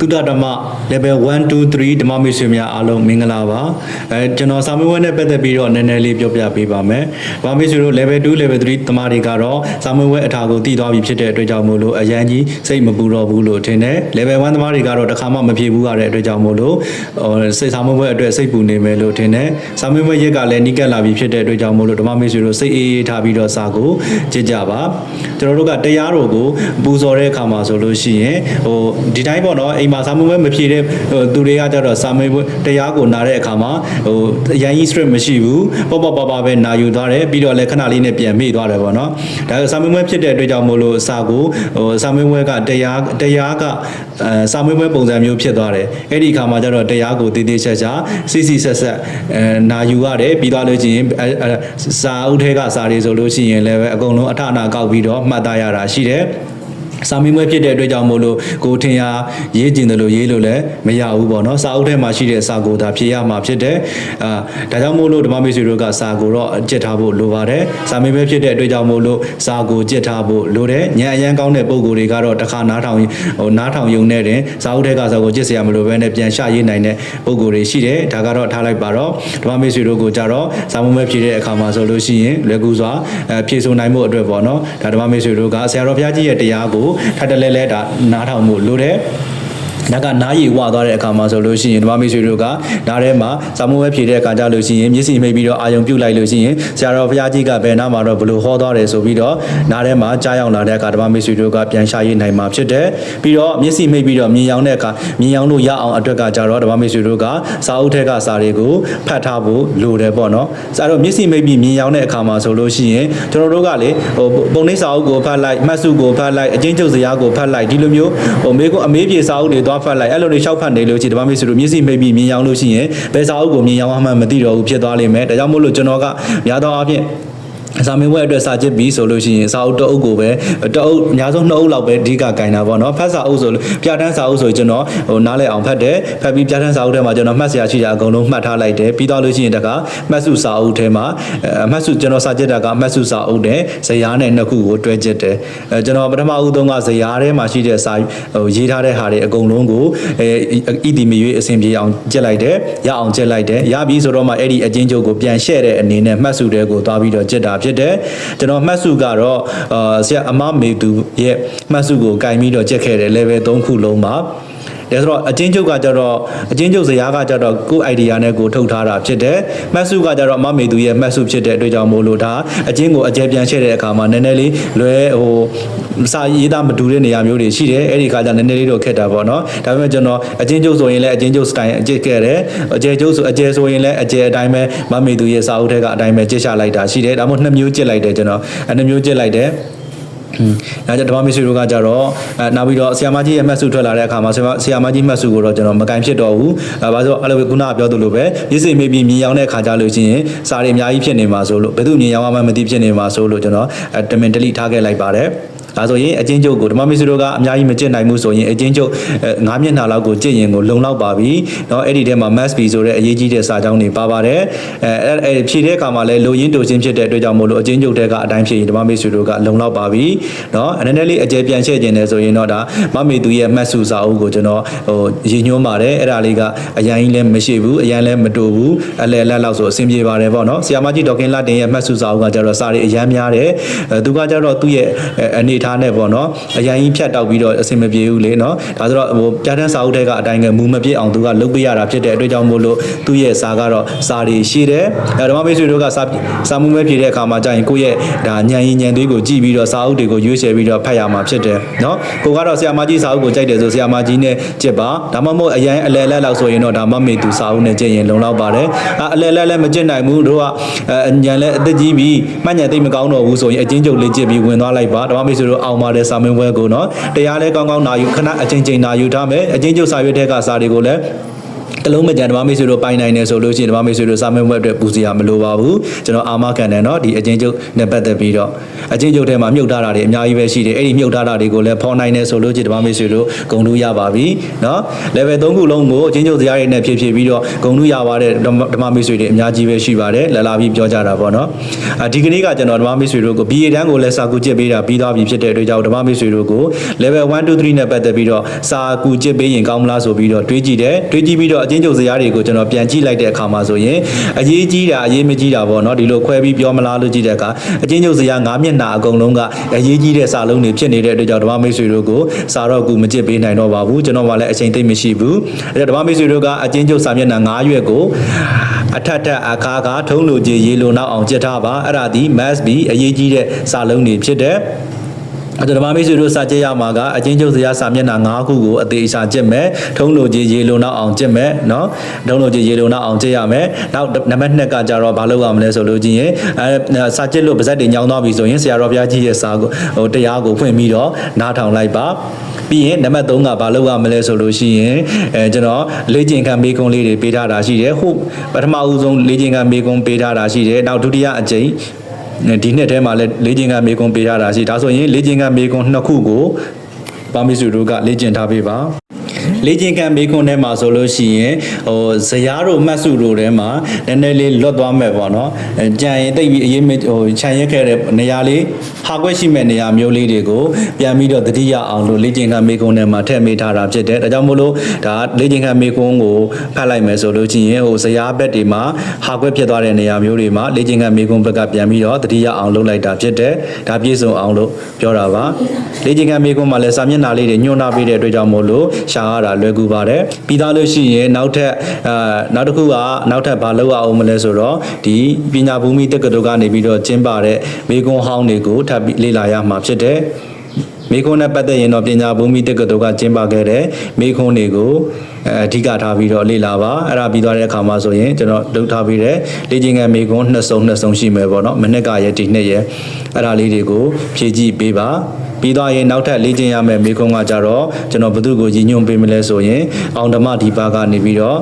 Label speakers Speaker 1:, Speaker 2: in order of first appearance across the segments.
Speaker 1: သုဒ္ဓဓမ္မ level 1 2 3ဓမ္မမိတ်ဆွေများအားလုံးမင်္ဂလာပါအဲကျွန်တော်စာမေးပွဲနဲ့ပတ်သက်ပြီးတော့နည်းနည်းလေးပြောပြပေးပါမယ်ဓမ္မမိတ်ဆွေတို့ level 2 level 3ဓမ္မတွေကတော့စာမေးပွဲအထာကိုတည်သွားပြီဖြစ်တဲ့အတွက်ကြောင့်မို့လို့အရန်ကြီးစိတ်မပူတော့ဘူးလို့ထင်တယ် level 1ဓမ္မတွေကတော့တစ်ခါမှမဖြေဘူးရတဲ့အတွက်ကြောင့်မို့လို့ဟိုစိတ်စာမေးပွဲအတွက်စိတ်ပူနေမယ်လို့ထင်တယ်စာမေးပွဲရက်ကလည်းနီးကပ်လာပြီဖြစ်တဲ့အတွက်ကြောင့်မို့လို့ဓမ္မမိတ်ဆွေတို့စိတ်အေးအေးထားပြီးတော့စာကိုကြည့်ကြပါကျွန်တော်တို့ကတရားတော်ကိုပူဇော်တဲ့အခါမှာဆိုလို့ရှိရင်ဟိုဒီတိုင်းပေါ့နော်အိမ်မှာစာမေးပွဲမဖြေတဲ့ဟိုသူတွေကကြတော့စာမေးပွဲတရားကိုနားတဲ့အခါမှာဟိုအရင်ကြီး stress မရှိဘူးပေါ့ပေါ့ပါပါပဲနာယူသွားတယ်ပြီးတော့လည်းခဏလေးနဲ့ပြန်မေ့သွားတယ်ပေါ့နော်ဒါကစာမေးပွဲဖြစ်တဲ့အတွက်ကြောင့်မို့လို့စာကိုဟိုစာမေးပွဲကတရားတရားကအဲစာမေးပွဲပုံစံမျိုးဖြစ်သွားတယ်အဲ့ဒီအခါမှာကျတော့တရားကိုတည်တည်ချာချာစစ်စစ်ဆက်ဆက်အဲနာယူရတယ်ပြီးသွားလို့ရှိရင်အဲအဲစာအုပ်ထဲကစာတွေဆိုလို့ရှိရင်လည်းပဲအကုန်လုံးအထအနာကောက်ပြီးတော့မှတ်သားရတာရှိတယ် စာမင်းပွဲဖြစ်တဲ့အတွက်ကြောင့်မို့လို့ကိုထင်ရရေးကျင်တယ်လို့ရေးလို့လည်းမရဘူးပေါ့နော်စာအုပ်ထဲမှာရှိတဲ့အစာကိုဒါဖြည့်ရမှာဖြစ်တယ်အာဒါကြောင့်မို့လို့ဓမ္မမိတ်ဆွေတို့ကစာကိုတော့ကြက်ထားဖို့လိုပါတယ်စာမင်းပွဲဖြစ်တဲ့အတွက်ကြောင့်မို့လို့စာကိုကြက်ထားဖို့လိုတယ်ညံအရန်ကောင်းတဲ့ပုံကိုယ်တွေကတော့တစ်ခါနားထောင်ဟိုနားထောင်ယုံနဲ့တင်စာအုပ်ထဲကစာကိုကြက်စရာမလိုဘဲနဲ့ပြန်ရှာရေးနိုင်တဲ့ပုံကိုယ်တွေရှိတယ်ဒါကတော့ထားလိုက်ပါတော့ဓမ္မမိတ်ဆွေတို့ကိုကြတော့စာမင်းပွဲဖြစ်တဲ့အခါမှာဆိုလို့ရှိရင်လွယ်ကူစွာဖြည့်ဆိုနိုင်ဖို့အတွက်ပေါ့နော်ဒါဓမ္မမိတ်ဆွေတို့ကဆရာတော်ဘုရားကြီးရဲ့တရားကိုထပ်တလဲလဲဒါနားထောင်မှုလိုတယ်။ ဒါကနားရည်ဝသွားတဲ့အခါမှာဆိုလို့ရှိရင်ဓမ္မမိတ်ဆွေတို့ကနားထဲမှာစာမိုးပဲဖြေတဲ့အခါကြလို့ရှိရင်မျက်စိမိတ်ပြီးတော့အာယုံပြုတ်လိုက်လို့ရှိရင်ဆရာတော်ဘုရားကြီးကဘယ်နားမှာတော့ဘလို့ဟောသွားတယ်ဆိုပြီးတော့နားထဲမှာကြားရောက်လာတဲ့အခါဓမ္မမိတ်ဆွေတို့ကပြန်ရှာရေးနိုင်မှာဖြစ်တယ်။ပြီးတော့မျက်စိမိတ်ပြီးတော့မြင်ရောင်တဲ့အခါမြင်ရောင်လို့ရအောင်အတွက်ကကြတော့ဓမ္မမိတ်ဆွေတို့ကစာအုပ်ထဲကစာတွေကိုဖတ်ထားဖို့လိုတယ်ပေါ့နော်။စာတော့မျက်စိမိတ်ပြီးမြင်ရောင်တဲ့အခါမှာဆိုလို့ရှိရင်ကျွန်တော်တို့ကလေဟိုပုံနှိပ်စာအုပ်ကိုဖတ်လိုက်မှတ်စုကိုဖတ်လိုက်အချင်းချုပ်စရာကိုဖတ်လိုက်ဒီလိုမျိုးဟိုမေးခွန်းအမေးပြေစာအုပ်တွေသွားဖတ်လိုက်အဲ့လိုတွေရှောက်ဖတ်နေလို့ရှိရင်ဓမ္မမိတ်ဆွေတို့မျက်စိမိတ်ပြီးမြင်ရောင်လို့ရှိရင်ဘယ်စာအုပ်ကိုမြင်ရောင်မှမသိတော့ဘူးဖြစ်သွားလိမ့်မယ်ဒါကြောင့်မို့လို့ကျွန်တော်ကများသောအားဖြင့်အ စာမင်းဝဲအတွက်စာချစ်ပြီးဆိုလို့ရှိရင်စာအုပ်တအုပ်ကိုပဲတအုပ်အများဆုံးနှစ်အုပ်လောက်ပဲအဓိကကင်တာပေါ့နော်ဖတ်စာအုပ်ဆိုလို့ပြဋ္ဌာန်းစာအုပ်ဆိုကျွန်တော်ဟိုနားလဲအောင်ဖတ်တယ်ဖတ်ပြီးပြဋ္ဌာန်းစာအုပ်ထဲမှာကျွန်တော်မှတ်စရာရှိတာအကုန်လုံးမှတ်ထားလိုက်တယ်ပြီးတော့လို့ရှိရင်တခါမှတ်စုစာအုပ်ထဲမှာအမှတ်စုကျွန်တော်စာချစ်တာကမှတ်စုစာအုပ်နဲ့ဇယားနဲ့နှစ်ခုကိုတွဲချစ်တယ်အဲကျွန်တော်ပထမဦးဆုံးကဇယားထဲမှာရှိတဲ့စာဟိုရေးထားတဲ့ဟာတွေအကုန်လုံးကိုအဲဣတိမရွေးအစဉ်ပြေအောင်ကြက်လိုက်တယ်ရအောင်ကြက်လိုက်တယ်ရပြီဆိုတော့မှအဲ့ဒီအချင်းချုပ်ကိုပြန်ရှဲ့တဲ့အနေနဲ့မှတ်စုတွေကိုသွားပြီးတော့ကြက်တာဖြစ်တယ်ကျွန်တော်မှတ်စုကတော့အာဆရာအမမေသူရဲ့မှတ်စုကိုကင်ပြီးတော့ကြက်ခဲ့တယ် level 3ခုလုံးပါ ဒါဆိုတော့အချင်းချုပ်ကကြတော့အချင်းချုပ်ဇယားကကြတော့ကိုယ် idea နဲ့ကိုယ်ထုတ်ထားတာဖြစ်တယ်မှတ်စုကကြတော့အမမေသူရဲ့မှတ်စုဖြစ်တဲ့အတွက်ကြောင့်မို့လို့ဒါအချင်းကိုအကျဲပြန်ရှဲ့တဲ့အခါမှာနည်းနည်းလေးလွယ်ဟိုစာရေးသားမတူတဲ့နေရာမျိုးတွေရှိတယ်အဲ့ဒီခါကျနည်းနည်းလေးတော့ခက်တာပေါ့နော်ဒါပေမဲ့ကျွန်တော်အချင်းချုပ်ဆိုရင်လည်းအချင်းချုပ်စတိုင်အကျစ်ခဲ့တယ်အကျဲချုပ်ဆိုအကျဲဆိုရင်လည်းအကျဲအတိုင်းပဲမမေသူရဲ့စာအုပ်ထဲကအတိုင်းပဲကြစ်ချလိုက်တာရှိတယ်ဒါမှမဟုတ်နှစ်မျိုးကြစ်လိုက်တယ်ကျွန်တော်အဲနှစ်မျိုးကြစ်လိုက်တယ် အဲဒါကြောင့်ဓမ္မမစ္စည်းတို့ကကြတော့အဲနောက်ပြီးတော့ဆီယာမကြီးရဲ့မှတ်စုထွက်လာတဲ့အခါမှာဆီယာမကြီးမှတ်စုကိုတော့ကျွန်တော်မကင်ဖြစ်တော့ဘူးအဲဘာလို့အဲ့လိုခုနကပြောသလိုပဲရစ်စိမေးပြီးမြင်ရောင်တဲ့အခါကြလို့ချင်းစာတွေအများကြီးဖြစ်နေမှာဆိုလို့ဘယ်သူမြင်ရောင်မှမသိဖြစ်နေမှာဆိုလို့ကျွန်တော်တမင်တလိထားခဲ့လိုက်ပါတယ် ဒါဆိုရင်အချင်းချုပ်ကိုဓမ္မမစ္စည်းတို့ကအများကြီးမကျင့်နိုင်ဘူးဆိုရင်အချင်းချုပ်၅မျက်နှာလောက်ကိုကျင့်ရင်ကိုလုံလောက်ပါပြီเนาะအဲ့ဒီထဲမှာ mass b ဆိုတဲ့အရေးကြီးတဲ့စာကြောင်းတွေပါပါတယ်အဲအဲဖြည့်တဲ့အခါမှာလည်းလိုရင်းတိုချင်းဖြစ်တဲ့အတွက်ကြောင့်မို့လို့အချင်းချုပ်တွေကအတိုင်းဖြစ်ရင်ဓမ္မမစ္စည်းတို့ကလုံလောက်ပါပြီเนาะအနေနဲ့လေးအကျယ်ပြန်ချဲ့ခြင်းတယ်ဆိုရင်တော့ဒါမမေသူရဲ့မှတ်စုစာအုပ်ကိုကျွန်တော်ဟိုရည်ညွှန်းပါတယ်အဲ့ဒါလေးကအရင်ကြီးလည်းမရှိဘူးအရင်လည်းမတူဘူးအလဲလက်လောက်ဆိုအဆင်ပြေပါတယ်ပေါ့နော်ဆီယာမကြီးဒေါခင်လာတင်ရဲ့မှတ်စုစာအုပ်ကကျတော့စာတွေအရင်များတယ်အဲသူကကျတော့သူ့ရဲ့အနေထား ားနဲ့ပေါ့နော်အရင်ကြီးဖြတ်တောက်ပြီးတော့အဆင်မပြေဘူးလေနော်ဒါဆိုတော့ဟိုပြဋ္ဌာန်းစာအုပ်ထဲကအတိုင်းကမူမပြည့်အောင်သူကလုပ်ပေးရတာဖြစ်တဲ့အတွက်ကြောင့်မို့လို့သူ့ရဲ့စာကတော့စာတွေရှိတယ်အဲဓမ္မမိတ်ဆွေတို့ကစာစာမှုမဲ့ပြည်တဲ့အခါမှာကြာရင်ကိုယ့်ရဲ့ဒါညံရင်ညံသွေးကိုကြည့်ပြီးတော့စာအုပ်တွေကိုရွေးချယ်ပြီးတော့ဖတ်ရမှာဖြစ်တယ်နော်ကိုကတော့ဆရာမကြီးစာအုပ်ကိုကြိုက်တယ်ဆိုဆရာမကြီးနဲ့ကြစ်ပါဒါမှမဟုတ်အရင်အလဲလက်လောက်ဆိုရင်တော့ဒါမမေသူစာအုပ်နဲ့ကြည့်ရင်လုံလောက်ပါတယ်အလဲလက်လည်းမကြည့်နိုင်ဘူးတို့ကညံလဲအသက်ကြီးပြီးမှညံသိမကောင်းတော့ဘူးဆိုရင်အချင်းချုပ်လေးကြည့်ပြီးဝင်သွားလိုက်ပါဓမ္မမိတ်ဆွေတို့အောင်ပါတယ်စာမင်းပွဲကိုနော်တရားလဲကောင်းကောင်းနာယူခဏအချင်းချင်းနာယူထားမယ်အချင်းချုပ်စာရွက်ထဲကစာတွေကိုလည်း တလုံးမကြံဓမ္မမိတ်ဆွေတို့ပိုင်နိုင်တယ်ဆိုလို့ရှိရင်ဓမ္မမိတ်ဆွေတို့စာမေးပွဲအတွက်ပူစီရမလိုပါဘူးကျွန်တော်အာမခံတယ်เนาะဒီအချင်းချုပ်နဲ့ပတ်သက်ပြီးတော့အချင်းချုပ်ထဲမှာမြုပ်ထားတာတွေအများကြီးပဲရှိတယ်အဲ့ဒီမြုပ်ထားတာတွေကိုလည်းဖော်နိုင်တယ်ဆိုလို့ရှိရင်ဓမ္မမိတ်ဆွေတို့ဂုံလို့ရပါပြီเนาะ level 3ခုလုံးကိုအချင်းချုပ်ဇာတ်ရည်နဲ့ဖြည့်ဖြည့်ပြီးတော့ဂုံလို့ရပါတဲ့ဓမ္မဓမ္မမိတ်ဆွေတွေအများကြီးပဲရှိပါတယ်လာလာပြီးပြောကြတာပေါ့เนาะအဒီကနေ့ကကျွန်တော်ဓမ္မမိတ်ဆွေတို့ကို BA တန်းကိုလည်းစာကူကျစ်ပေးတာပြီးသွားပြီဖြစ်တဲ့အတွက်ကြောင့်ဓမ္မမိတ်ဆွေတို့ကို level 1 2 3နဲ့ပတ်သက်ပြီးတော့စာကူကျစ်ပေးရင်ကောင်းမလားဆိုပြီးတော့တွေးကြည့်တယ်တွေးကြည့်ပြီးတော့ ာ့တော့အချင်းချုပ်ဇယားတွေကိုကျွန်တော်ပြန်ကြည့်လိုက်တဲ့အခါမှာဆိုရင်အရေးကြီးတာအရေးမကြီးတာပေါ့နော်ဒီလိုခွဲပြီးပြောမလားလို့ကြည့်တဲ့အခါအချင်းချုပ်ဇယား၅မျက်နှာအကုန်လုံးကအရေးကြီးတဲ့စာလုံးတွေဖြစ်နေတဲ့အတွက်ကြောင့်ဓမ္မမိတ်ဆွေတို့ကိုစာတော့ကူမကြည့်ပေးနိုင်တော့ပါဘူးကျွန်တော်မှလည်းအချိန်သိမ့်မရှိဘူးအဲ့တော့ဓမ္မမိတ်ဆွေတို့ကအချင်းချုပ်စာမျက်နှာ၅ရွက်ကိုအထက်ထက်အခါခါထုံးလိုကြီးရေလုံနောက်အောင်ကြက်ထားပါအဲ့ဒါဒီ mass ပြီးအရေးကြီးတဲ့စာလုံးတွေဖြစ်တဲ့ အဲ့တော့ဓမ္မမိတ်ဆွေတို့စာကြည့်ရမှာကအချင်းချုပ်စရာစာမျက်နှာ၅ခုကိုအသေးစားကြည့်မယ်ထုံးလိုကြီးရေလုံနောက်အောင်ကြည့်မယ်နော်ထုံးလိုကြီးရေလုံနောက်အောင်ကြည့်ရမယ်နောက်နံပါတ်2ကကြတော့ဘာလုပ်ရမလဲဆိုလို့ချင်းရင်အဲစာကြည့်လို့ပါဇက်တွေညောင်းသွားပြီဆိုရင်ဆရာတော်ဘုရားကြီးရဲ့စာကိုဟိုတရားကိုဖွင့်ပြီးတော့နားထောင်လိုက်ပါပြီးရင်နံပါတ်3ကဘာလုပ်ရမလဲဆိုလို့ရှိရင်အဲကျွန်တော်လေ့ကျင့်ခန်းမေးခွန်းလေးတွေပေးထားတာရှိတယ်ဟုတ်ပထမဦးဆုံးလေ့ကျင့်ခန်းမေးခွန်းပေးထားတာရှိတယ်နောက်ဒုတိယအကြိမ် ဒီနှစ်ထဲမှာလည်းလေ့ကျင့်ခန်းမေးခွန်းပေးထားတာရှိဒါဆိုရင်လေ့ကျင့်ခန်းမေးခွန်းနှစ်ခုကိုပါမီစုတို့ကလေ့ကျင့်ထားပေးပါ လေ့ကျင့်ခန်းမေးခွန်းထဲမှာဆိုလို့ရှိရင်ဟိုဇရာတို့မှတ်စုတို့ထဲမှာနည်းနည်းလေးလွတ်သွားမယ်ပေါ့နော်အဲကြံရင်တိတ်ပြီးအရေးမဟိုခြံရက်ခဲ့တဲ့နေရာလေးဟာကွက်ရှိမဲ့နေရာမျိုးလေးတွေကိုပြန်ပြီးတော့တတိယအောင်လို့လေ့ကျင့်ခန်းမေးခွန်းထဲမှာထည့်မေးထားတာဖြစ်တယ်ဒါကြောင့်မို့လို့ဒါလေ့ကျင့်ခန်းမေးခွန်းကိုဖတ်လိုက်မယ်ဆိုလို့ရှိရင်ဟိုဇရာဘက်တွေမှာဟာကွက်ဖြစ်သွားတဲ့နေရာမျိုးတွေမှာလေ့ကျင့်ခန်းမေးခွန်းဘက်ကပြန်ပြီးတော့တတိယအောင်လုပ်လိုက်တာဖြစ်တယ်ဒါပြည့်စုံအောင်လို့ပြောတာပါလေ့ကျင့်ခန်းမေးခွန်းမှာလည်းစာမျက်နှာလေးတွေညွှန်နှာပေးတဲ့အတွက်ကြောင့်မို့လို့ရှာရတာလွယ်ကူပါတယ်ပြီးသားလို့ရှိရင်နောက်ထပ်အာနောက်တစ်ခုကနောက်ထပ်ဘာလုပ်ရအောင်မလဲဆိုတော့ဒီပညာဘူမိတက္ကသိုလ်ကနေပြီးတော့ကျင်းပတဲ့မေကွန်ဟောင်းတွေကိုထပ်ပြီးလေ့လာရမှာဖြစ်တယ်မေခွန်းနဲ့ပတ်သက်ရင်တော့ပညာဘူမိတက္ကသိုလ်ကကျင်းပခဲ့တဲ့မေခွန်းတွေကိုအဲအဓိကထားပြီးတော့လေ့လာပါအဲ့ဒါပြီးသွားတဲ့အခါမှာဆိုရင်ကျွန်တော်လုပ်ထားပြီးတဲ့လေ့ကျင့်ခန်းမေခွန်းနှစ်စုံနှစ်စုံရှိမယ်ပေါ့နော်မနေ့ကရဲ့ဒီနှစ်ရဲ့အဲ့ဒါလေးတွေကိုဖြည့်ကြည့်ပေးပါ ပြီးသွားရင်နောက်ထပ်လေ့ကျင့်ရမယ့်မေခွန်းကကြတော့ကျွန်တော်ဘသူကိုကြီးညွှန်ပေးမလဲဆိုရင်အောင်ဓမ္မဒီပါကနေပြီးတော့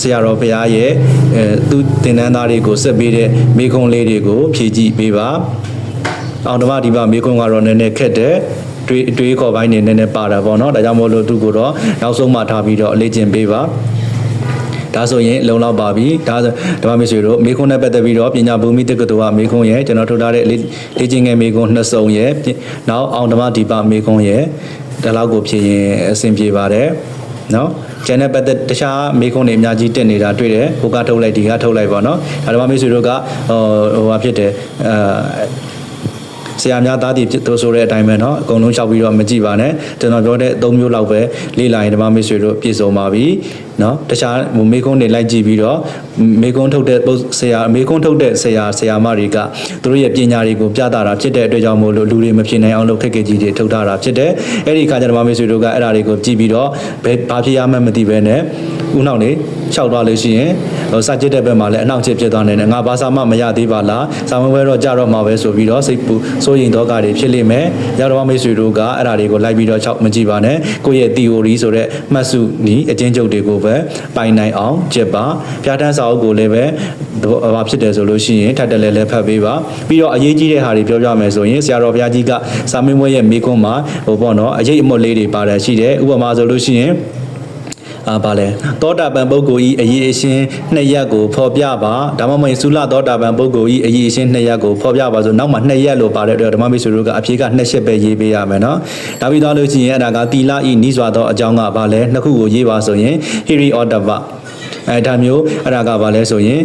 Speaker 1: ဆရာတော်ဘုရားရဲ့အဲသူသင်တန်းသားတွေကိုဆက်ပေးတဲ့မေခွန်းလေးတွေကိုဖြည့်ကြည့်ပေးပါအောင်ဓမ္မဒီပါမေခွန်းကတော့နည်းနည်းခက်တယ်တွေးတွေးခေါ်ပိုင်းနေနည်းနည်းပါတာပေါ့နော်ဒါကြောင့်မို့လို့သူကိုတော့နောက်ဆုံးမှထားပြီးတော့လေ့ကျင့်ပေးပါ ဒါဆိုရင်လုံလောက်ပါပြီဒါဆိုဓမ္မမဆွေတို့မေခွန်းနဲ့ပတ်သက်ပြီးတော့ပညာဘူမိတက္ကသိုလ်ကမေခွန်းရဲ့ကျွန်တော်ထုတ်ထားတဲ့လေလေ့ကျင့်ငယ်မေခွန်းနှစ်စုံရဲ့နောက်အောင်ဓမ္မဒီပမေခွန်းရဲ့ဒါလောက်ကိုဖြည့်ရင်အဆင်ပြေပါတယ်နော်ကျန်တဲ့ပတ်သက်တခြားမေခွန်းတွေအများကြီးတက်နေတာတွေ့တယ်ဟိုကထုတ်လိုက်ဒီကထုတ်လိုက်ပါနော်ဒါဓမ္မမဆွေတို့ကဟိုဟိုဟာဖြစ်တယ်အာဆရာများသားတည်ဖြစ်သူဆိုတဲ့အတိုင်းပဲเนาะအကုန်လုံးလျှောက်ပြီးတော့မကြည့်ပါနဲ့ကျွန်တော်ပြောတဲ့၃မျိုးလောက်ပဲလေ့လာရင်ဓမ္မမိတ်ဆွေတို့ပြည့်စုံပါပြီ နော်တခြားမေကုန်းတွေလိုက်ကြည့်ပြီးတော့မေကုန်းထုတ်တဲ့ဆရာမေကုန်းထုတ်တဲ့ဆရာဆရာမတွေကသူတို့ရဲ့ပညာတွေကိုပြသတာဖြစ်တဲ့အတွက်ကြောင့်မို့လို့လူတွေမဖြစ်နိုင်အောင်လုပ်ခက်ခဲကြီးတွေထုတ်ထားတာဖြစ်တယ်အဲ့ဒီအခါကျတော့မေဆွေတို့ကအဲ့ဒါတွေကိုကြည့်ပြီးတော့ဘယ်ဘာဖြစ်ရမှန်းမသိဘဲနဲ့ဥနောက်နေခြောက်သွားလို့ရှိရင်စာကြည့်တဲ့ဘက်မှာလည်းအနောက်ချစ်ဖြစ်သွားနေတယ်ငါဘာသာမှမရသေးပါလားစာမွေးပွဲတော့ကြတော့မှာပဲဆိုပြီးတော့စိတ်ပူစိုးရိမ်တော့ကတွေဖြစ်လိမ့်မယ်ရတော်မေဆွေတို့ကအဲ့ဒါတွေကိုလိုက်ပြီးတော့ခြောက်မကြည့်ပါနဲ့ကိုယ့်ရဲ့ theory ဆိုတဲ့မှတ်စုနီးအကျဉ်းချုပ်တွေကိုပဲပိုင်နိုင်အောင်ကြက်ပါပြဋ္ဌာန်းစာအုပ်ကိုလည်းပဲဘာဖြစ်တယ်ဆိုလို့ရှိရင်ထပ်တယ်လဲလဲဖတ်ပေးပါပြီးတော့အရေးကြီးတဲ့ဟာတွေပြောပြမယ်ဆိုရင်ဆရာတော်ဘုရားကြီးကစာမင်းမွေးရဲ့မိကွန်းမှာဟိုပေါ့နော်အရေးအမွတ်လေးတွေပါတယ်ရှိတယ်ဥပမာဆိုလို့ရှိရင် အာဗာလဲသောတာပန်ပုဂ္ဂိုလ်ဤအရေးအရှင်းနှစ်ရက်ကိုဖော်ပြပါဒါမှမဟုတ်သုလသောတာပန်ပုဂ္ဂိုလ်ဤအရေးအရှင်းနှစ်ရက်ကိုဖော်ပြပါဆိုနောက်မှနှစ်ရက်လို့ပါတဲ့အတွက်ဓမ္မမိတ်ဆွေတို့ကအဖြေကနှစ်ချက်ပဲရေးပေးရမယ်နော်ဒါပြီးတော့လို့ရှိရင်အဲ့ဒါကတီလာဤနီးစွာသောအကြောင်းကဗာလဲနှစ်ခုကိုရေးပါဆိုရင်ဟီရီအော်တဗအဲဒါမျိုးအဲ့ဒါကဘာလဲဆိုရင်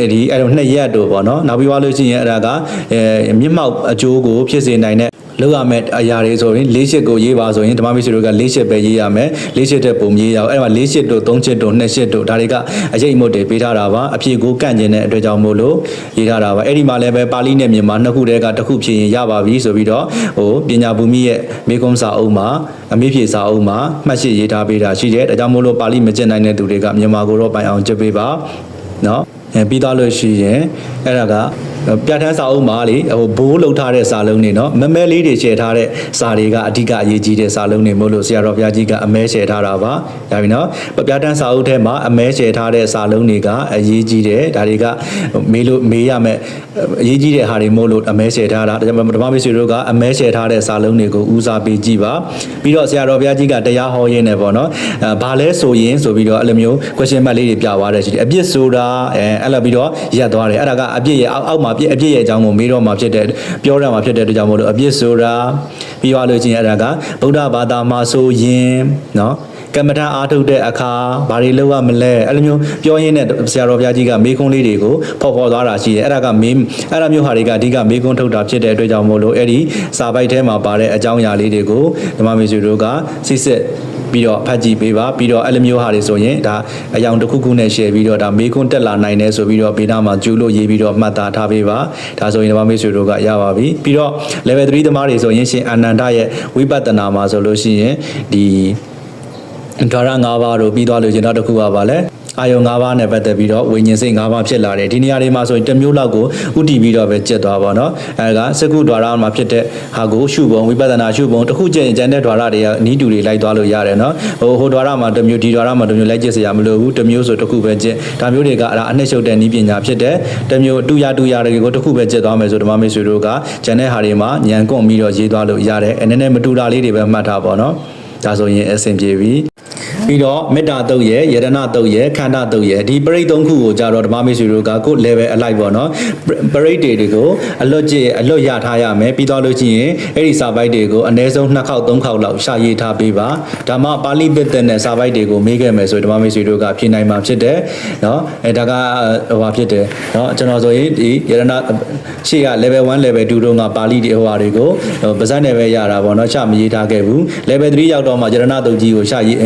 Speaker 1: အဲဒီအဲ့တော့နှစ်ရက်တို့ပေါ့နော်နောက်ပြီးသွားလို့ရှိရင်အဲ့ဒါကအဲမြင့်မောက်အကျိုးကိုဖြစ်စေနိုင်တဲ့ လောက်ရမယ့်အရာတွေဆိုရင်၄ချက်ကိုရေးပါဆိုရင်ဓမ္မမိတ်ဆွေတို့က၄ချက်ပဲရေးရမယ်၄ချက်တဲ့ပုံရေးရအောင်အဲ့မှာ၄ချက်တို့၃ချက်တို့၂ချက်တို့ဒါတွေကအရေးအမုတ်တွေပေးထားတာပါအဖြေကိုကန့်ကျင်တဲ့အတွက်ကြောင့်မို့လို့ရေးထားတာပါအဲ့ဒီမှာလည်းပဲပါဠိနဲ့မြန်မာနှစ်ခုတည်းကတစ်ခုဖြေရင်ရပါပြီဆိုပြီးတော့ဟိုပညာဘူမိရဲ့မေကွန်စာအုပ်မှာအမေဖြေစာအုပ်မှာမှတ်ရှိရေးထားပေးတာရှိတယ်ဒါကြောင့်မို့လို့ပါဠိမကျင့်နိုင်တဲ့သူတွေကမြန်မာကိုတော့ပိုင်အောင်ကြက်ပေးပါနော်ရ အဲပြီးသားလို့ရှိရင်အဲ့ဒါကပြဋ္ဌာန်းစာအုပ်မှာလေဟိုဘိုးလောက်ထားတဲ့စာလုံးတွေနော်မမဲလေးတွေရှယ်ထားတဲ့စာတွေကအဓိကအရေးကြီးတဲ့စာလုံးတွေမို့လို့ဆရာတော်ဘုရားကြီးကအမဲရှယ်ထားတာပါဒါပြီနော်ပြဋ္ဌာန်းစာအုပ်ထဲမှာအမဲရှယ်ထားတဲ့စာလုံးတွေကအရေးကြီးတယ်ဒါတွေကမေးလို့မေးရမယ်အရေးကြီးတဲ့ဟာတွေမို့လို့အမဲရှယ်ထားတာဒါကြောင့်ဓမ္မမိတ်ဆွေတို့ကအမဲရှယ်ထားတဲ့စာလုံးတွေကိုဦးစားပေးကြည့်ပါပြီးတော့ဆရာတော်ဘုရားကြီးကတရားဟောရင်းနဲ့ပေါ့နော်ဘာလဲဆိုရင်ဆိုပြီးတော့အဲ့လိုမျိုး question mark လေးတွေပြသွားတယ်ရှိတယ်အပြစ်ဆိုတာအဲအဲ့လိုပြီးတော့ရက်သွားတယ်။အဲ့ဒါကအပြစ်ရဲ့အောက်အောက်မှာပြစ်အပြစ်ရဲ့အကြောင်းကိုမေးတော့မှာဖြစ်တဲ့ပြောရမှာဖြစ်တဲ့အတွက်ကြောင့်မို့လို့အပြစ်ဆိုတာပြီးသွားလို့ချင်းအဲ့ဒါကဗုဒ္ဓဘာသာမှာဆိုရင်နော်ကမ္မထာအားထုတ်တဲ့အခါဘာတွေလုပ်ရမလဲအဲ့လိုမျိုးပြောရင်းနဲ့ဆရာတော်ဘုရားကြီးကမေးခွန်းလေးတွေကိုဖော်ဖော်သွားတာရှိတယ်အဲ့ဒါကမေးအဲ့ဒါမျိုးဟာတွေကအဓိကမေးခွန်းထုတ်တာဖြစ်တဲ့အတွက်ကြောင့်မို့လို့အဲ့ဒီစာပိုက်ထဲမှာပါတဲ့အကြောင်းအရာလေးတွေကိုဓမ္မမေဆွေတို့ကစစ်စစ် ပြီးတော့ဖတ်ကြည့်ပေးပါပြီးတော့အဲ့လိုမျိုးဟာတွေဆိုရင်ဒါအယောင်တစ်ခုခုနဲ့ share ပြီးတော့ဒါမေးခွန်းတက်လာနိုင်တယ်ဆိုပြီးတော့ဘေးနားမှာကျူလို့ရေးပြီးတော့မှတ်သားထားပေးပါဒါဆိုရင်ဓမ္မမေဆွေတို့ကရပါပြီပြီးတော့ level 3သမားတွေဆိုရင်ရှင်အာနန္ဒရဲ့ဝိပဿနာမှာဆိုလို့ရှိရင်ဒီဓာရ၅ပါးတို့ပြီးသွားလို့ရှင်နောက်တစ်ခုကပါလဲ အာယုံ၅ပါးနဲ့ပတ်သက်ပြီးတော့ဝိညာဉ်စိတ်၅ပါးဖြစ်လာတယ်ဒီနေရာတွေမှာဆိုရင်တစ်မျိုးလောက်ကိုဥတည်ပြီးတော့ပဲကျက်သွားပါတော့အဲဒါကစကုဒွါရမှာဖြစ်တဲ့ဟာကိုရှုပုံဝိပဿနာရှုပုံတစ်ခုကျရင်ကျန်တဲ့ဒွါရတွေကနီးတူတွေလိုက်သွားလို့ရတယ်နော်ဟိုဟိုဒွါရမှာတစ်မျိုးဒီဒွါရမှာတစ်မျိုးလိုက်ကျက်စရာမလိုဘူးတစ်မျိုးဆိုတစ်ခုပဲကျက်ဒါမျိုးတွေကအဲ့ဒါအနှစ်ချုပ်တဲ့နီးပညာဖြစ်တဲ့တစ်မျိုးတူရတူရတွေကိုတစ်ခုပဲကျက်သွားမယ်ဆိုဓမ္မမိတ်ဆွေတို့ကကျန်တဲ့ဟာတွေမှာညံကွန်ပြီးတော့ရေးသွားလို့ရတယ်အဲနည်းနည်းမတူတာလေးတွေပဲမှတ်ထားပါတော့ဒါဆိုရင်အဆင်ပြေပြီ ပြီးတော့မေတ္တာတုတ်ရဲ့ယရဏတုတ်ရဲ့ခန္ဓာတုတ်ရဲ့ဒီပရိတ်သုံးခုကိုကြတော့ဓမ္မမေဆွေတို့ကကိုယ် level အလိုက်ပေါ့နော်ပရိတ်တွေတွေကိုအလွတ်ကျအလွတ်ရထားရမယ်ပြီးတော့လို့ရှိရင်အဲ့ဒီစာပိုက်တွေကိုအနည်းဆုံး2ခေါက်3ခေါက်လောက်ရှာရေးထားပေးပါဓမ္မပါဠိပိတ္တနဲ့စာပိုက်တွေကိုမေးခဲ့မယ်ဆိုဓမ္မမေဆွေတို့ကဖြေနိုင်မှာဖြစ်တယ်နော်အဲဒါကဟိုဟာဖြစ်တယ်နော်ကျွန်တော်ဆိုရင်ဒီယရဏရှေ့က level 1 level 2တို့ကပါဠိတွေဟိုဟာတွေကိုပါဇက်နဲ့ပဲရတာပေါ့နော်ရှာမရေးထားခဲ့ဘူး level 3ရောက်တော့မှယရဏတုတ်ကြီးကိုရှာရေး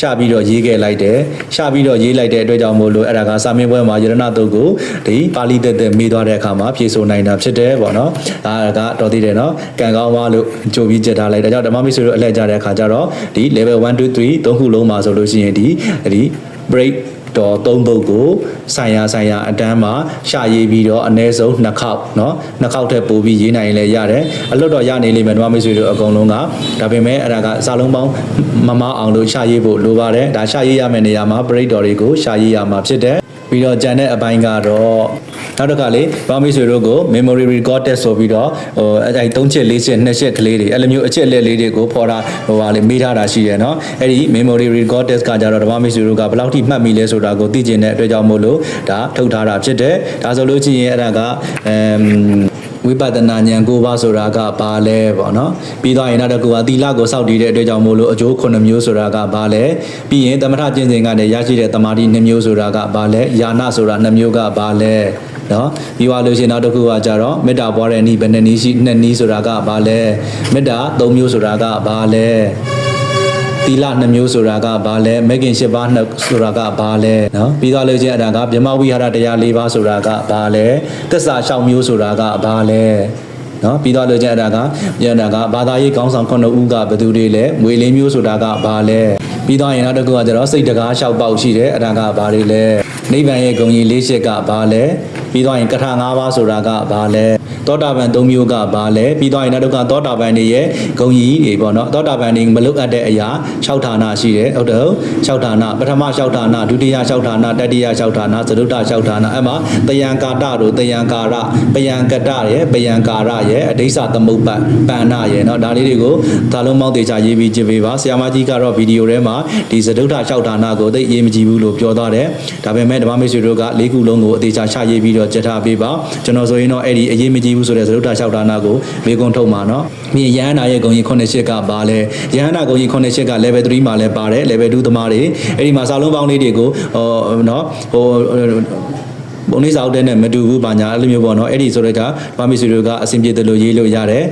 Speaker 1: ရှာပြီးတော့ရေးခဲ့လိုက်တယ်ရှာပြီးတော့ရေးလိုက်တဲ့အတွက်ကြောင့်မို့လို့အဲ့ဒါကစာမင်းပွဲမှာယရဏတုတ်ကိုဒီပါဠိတက်တက်မေးသွားတဲ့အခါမှာဖြေဆိုနိုင်တာဖြစ်တယ်ပေါ့နော်ဒါကတော်သေးတယ်နော်ကံကောင်းပါလို့ကြိုပြီးကြက်ထားလိုက်ဒါကြောင့်ဓမ္မမိတ်ဆွေတို့အလှည့်ကြတဲ့အခါကျတော့ဒီ level 1 2 3သုံးခုလုံးမှာဆိုလို့ရှိရင်ဒီဒီ break တော့သုံးပုတ်ကိုဆိုင်ရာဆိုင်ရာအတန်းမှာရှာရေးပြီးတော့အ ਨੇ ဆုံးနှစ်ခေါက်เนาะနှစ်ခေါက်ထက်ပိုပြီးရေးနိုင်ရင်လည်းရတယ်အလွတ်တော့ရနေလိမ့်မယ်ဓမ္မမိတ်ဆွေတို့အကုန်လုံးကဒါပေမဲ့အဲ့ဒါကစာလုံးပေါင်းမမအောင်လို့ရှာရေးဖို့လိုပါတယ်ဒါရှာရေးရမယ့်နေရာမှာ break တော်တွေကိုရှာရေးရမှာဖြစ်တယ် ပြီးတော့ကြံတဲ့အပိုင်းကတော့နောက်တစ်ခါလေးဗမာမိတ်ဆွေတို့ကို memory record test ဆိုပြီးတော့ဟိုအဲ့ဒီ3ချက်4ချက်2ချက်ကလေးတွေအဲ့လိုမျိုးအချက်အလက်လေးတွေကိုဖော်တာဟိုဟာလေးမေးထားတာရှိတယ်เนาะအဲ့ဒီ memory record test ကကြတော့ဓမ္မမိတ်ဆွေတို့ကဘယ်လောက်ထိမှတ်မိလဲဆိုတာကိုသိကျင်တဲ့အတွက်ကြောင့်မို့လို့ဒါထုတ်ထားတာဖြစ်တယ်ဒါဆိုလို့ရှိရင်အဲ့ဒါကအမ် ဝိပဿနာဉာဏ်ကိုပါဆိုတာကဘာလဲပေါ့နော်ပြီးတော့ရင်နောက်တစ်ခုကသီလကိုစောင့်တည်တဲ့အတွက်ကြောင့်မို့လို့အကျိုး9မျိုးဆိုတာကဘာလဲပြီးရင်သမထကျင့်စဉ်ကနေရရှိတဲ့တမာတိ2မျိုးဆိုတာကဘာလဲယာနဆိုတာ2မျိုးကဘာလဲနော်ပြီးသွားလို့ရှိရင်နောက်တစ်ခုကကြတော့မေတ္တာပွားတဲ့နည်းဘယ်နှစ်နည်းရှိနှစ်နည်းဆိုတာကဘာလဲမေတ္တာ3မျိုးဆိုတာကဘာလဲ သီလ2မျိုးဆိုတာကဘာလဲမဂ်ကင်10ပါးနှစ်ဆိုတာကဘာလဲနော်ပြီးသွားလို့ချင်းအဲ့ဒါကဗြဟ္မဝိဟာရတရား၄ပါးဆိုတာကဘာလဲသစ္စာ6မျိုးဆိုတာကဘာလဲနော်ပြီးတော့လို့ကျန်အဲ့ဒါကပြန်တာကဘာသာရေးကောင်းဆောင်ခုနှစ်ဦးကဘယ်သူတွေလဲငွေလင်းမျိုးဆိုတာကဘာလဲပြီးတော့ရင်နောက်တစ်ခုကကျတော့စိတ်တကားလျှောက်ပေါက်ရှိတယ်အဲ့ဒါကဘာတွေလဲနိဗ္ဗာန်ရဲ့ဂုဏ်ကြီး၄ရှစ်ကဘာလဲပြီးတော့ရင်ကထာ၅ပါးဆိုတာကဘာလဲ သောတာပန်၃မျိုးကဘာလဲပြီးတော့ရင်နောက်တစ်ခါသောတာပန်တွေရဲ့ဂုံကြီးတွေပေါ့နော်သောတာပန်တွေမလုတ်အပ်တဲ့အရာ၆ဌာနရှိတယ်ဟုတ်တယ်၆ဌာနပထမ၆ဌာနဒုတိယ၆ဌာနတတိယ၆ဌာနသဒုတ္တ၆ဌာနအဲ့မှာတယံကာတတို့တယံကာရပယံကတရဲ့ပယံကာရရဲ့အဋိစ္စသမုပ္ပတ်ပန္နရဲ့เนาะဒါလေးတွေကိုဒါလုံးမောင်းတေချာရေးပြီးကြည့်ပေးပါဆရာမကြီးကတော့ဗီဒီယိုထဲမှာဒီသဒုတ္တ၆ဌာနကိုသိအရေးမကြီးဘူးလို့ပြောသွားတယ်ဒါပေမဲ့ဓမ္မမိတ်ဆွေတို့က၄ခုလုံးကိုအသေးချာချရေးပြီးတော့ကြက်ထားပေးပါကျွန်တော်ဆိုရင်တော့အဲ့ဒီအရေးမကြီး ဘူးဆိုတဲ့သရုပ်တာလျှောက်တာနာကိုမေကွန်းထုတ်မှာနော်မြင်ရဟန္တာရဲ့ဂုံကြီး9ရှစ်ကပါလဲရဟန္တာဂုံကြီး9ရှစ်က level 3မှာလည်းပါတယ် level 2သမားတွေအဲ့ဒီမှာစာလုံးပေါင်းလေးတွေကိုဟိုနော်ဟိုပုံလေးစာအုပ်တဲ့နဲ့မတူဘူးပါညာအဲ့လိုမျိုးပေါ့နော်အဲ့ဒီဆိုတော့ကဘာမီစီတို့ကအဆင်ပြေတယ်လို့ရေးလို့ရတယ်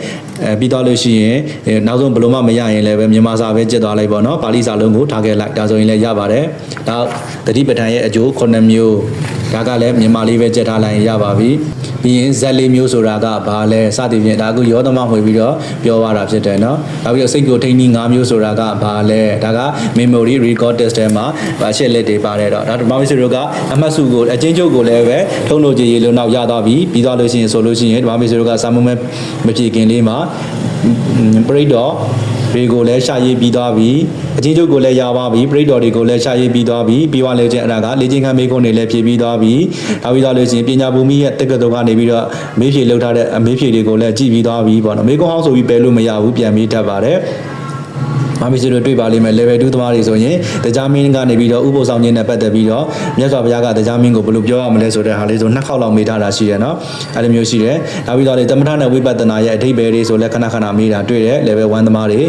Speaker 1: အဲပြီးတော့လို့ရှိရင်နောက်ဆုံးဘလုံးမမရရင်လည်းပဲမြန်မာစာပဲကျက်သွားလိုက်ပေါ့နော်ပါဠိစာလုံးကိုထားခဲ့လိုက်ဒါဆိုရင်လည်းရပါတယ်ဒါတတိပဋ္ဌာန်ရဲ့အကျိုး9မျိုးဒါကလည်းမြန်မာလေးပဲကျက်ထားလိုက်ရင်ရပါပြီ ပြီးရင်ဇက်လေးမျိုးဆိုတာကဘာလဲစသည်ဖြင့်ဒါကရောသမမှွေပြီးတော့ပြောရတာဖြစ်တယ်เนาะနောက်ပြီးတော့စိတ်ကိုထိန်းကြီး၅မျိုးဆိုတာကဘာလဲဒါက memory record test ထဲမှာဗာရှစ်လက်တွေပါတယ်တော့ဒါဓမ္မဝိစုတို့ကအမှတ်စုကိုအချင်းချုပ်ကိုလည်းပဲထုံးလို့ကြည်ရေလို့နောက်ရသွားပြီပြီးသွားလို့ရှိရင်ဆိုလို့ရှိရင်ဓမ္မဝိစုတို့ကစာမုံမဲ့မပြေခင်လေးမှာပရိတော့တွေ ကိုလည်းရှာရေးပြီးသွားပြီအချင်းချုပ်ကိုလည်းရပါပြီပရိတော်တွေကိုလည်းရှာရေးပြီးသွားပြီပြီးသွားလို့ချင်းအဲ့ဒါကလေ့ကျင့်ခန်းမေးခွန်းတွေလည်းဖြည့်ပြီးသွားပြီနောက်ပြီးသွားလို့ချင်းပညာဘူမိရဲ့တက္ကသိုလ်ကနေပြီးတော့မေးဖြေလောက်ထားတဲ့အမေးဖြေတွေကိုလည်းကြည့်ပြီးသွားပြီပေါ့နော်မေးခွန်းဟောင်းဆိုပြီးပယ်လို့မရဘူးပြန်ပြီးတတ်ပါတယ် မမီစီတို့တွေ့ပါလိမ့်မယ် level 2သမားတွေဆိုရင်တရားမင်းကနေပြီးတော့ဥပုသ်ဆောင်ခြင်းနဲ့ပတ်သက်ပြီးတော့မြတ်စွာဘုရားကတရားမင်းကိုဘယ်လိုပြောရမလဲဆိုတဲ့ဟာလေးဆိုနှစ်ခေါက်လောက်မေးထားတာရှိတယ်နော်အဲ့လိုမျိုးရှိတယ်နောက်ပြီးတော့လေသမထနဲ့ဝိပဿနာရဲ့အထိပ္ပယ်တွေဆိုလဲခဏခဏမေးတာတွေ့တယ် level 1သမားတွေ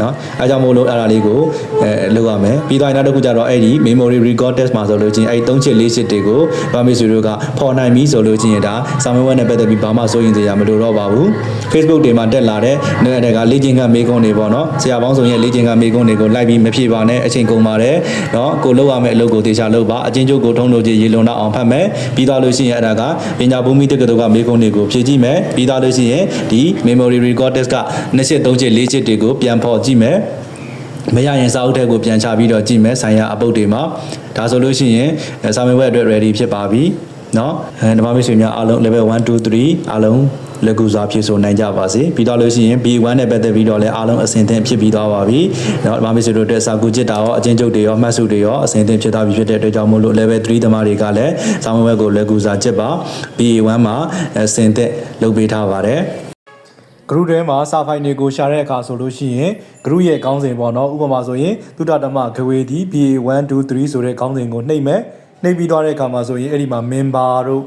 Speaker 1: နော်အဲကြောင့်မို့လို့အဲ့ဒါလေးကို အဲလုပ်ရမယ်ပြီးတော့နောက်တစ်ခုကျတော့အဲ့ဒီ memory record test မှာဆိုလို့ချင်းအဲ့3ချစ်4ချစ်တွေကိုဗာမီစီတို့ကပေါ်နိုင်ပြီဆိုလို့ချင်းဒါစာမေးပွဲနဲ့ပတ်သက်ပြီးဘာမှစိုးရင်စရာမလိုတော့ပါဘူး Facebook တွေမှာတက်လာတဲ့နေ့တည်းကလေ့ကျင့်ခန်းမေးခွန်းတွေပေါ့နော်ဆရာပေါင်းစုံရဲ့လေ့ကျင့်ခန်းမေးခွန်းတွေကိုလိုက်ပြီးမဖြေပါနဲ့အချိန်ကုန်ပါတယ်နော်ကိုလုပ်ရမယ့်အလုပ်ကိုတေချာလုပ်ပါအချင်းချုပ်ကိုထုံးလို့ကြည်ရေလွန်တော့အောင်ဖတ်မယ်ပြီးသားလို့ရှိရင်အဲ့ဒါကပညာဘူမိတက္ကသိုလ်ကမေးခွန်းတွေကိုဖြေကြည့်မယ်ပြီးသားလို့ရှိရင်ဒီ memory record test က2ချက်3ချက်4ချက်တွေကိုပြန်ဖော်ကြည့်မယ် မရရင်စာအုပ်ထဲကိုပြန်ချပြီးတော့ကြည့်မယ်ဆိုင်ရာအပုတ်တွေမှာဒါဆိုလို့ရှိရင်အဲစာမေးပွဲအတွက် ready ဖြစ်ပါပြီเนาะအဲဓမ္မမိတ်ဆွေများအားလုံး level 1 2 3အားလုံးလက်ကူစွာဖြည့်ဆိုနိုင်ကြပါစေပြီးတော့လို့ရှိရင် B1 နဲ့ပတ်သက်ပြီးတော့လည်းအားလုံးအဆင်သင့်ဖြစ်ပြီးသွားပါပြီเนาะဓမ္မမိတ်ဆွေတို့အတွက်စာကူจิตတာရောအချင်းချုပ်တွေရောမှတ်စုတွေရောအဆင်သင့်ဖြစ်သွားပြီဖြစ်တဲ့အတွက်ကြောင့်မို့လို့ level 3သမားတွေကလည်းစာမေးပွဲကိုလက်ကူစွာจิตပါ B1 မှာအဆင်သင့်လုပ်ပေးထားပါတယ် group ထဲမှာစာဖိုင်တွေကိုရှာတဲ့အခါဆိုလို့ရှိရင် group ရဲ့ခေါင်းစဉ်ပေါ့နော်ဥပမာဆိုရင်သုတတမဂဝေတီ BA1 2 3 ဆိုတဲ့ခေါင်းစဉ်ကိုနှိပ်မယ်နှိပ်ပြီးသွားတဲ့အခါမှာဆိုရင်အဲ့ဒီမှာ member တို့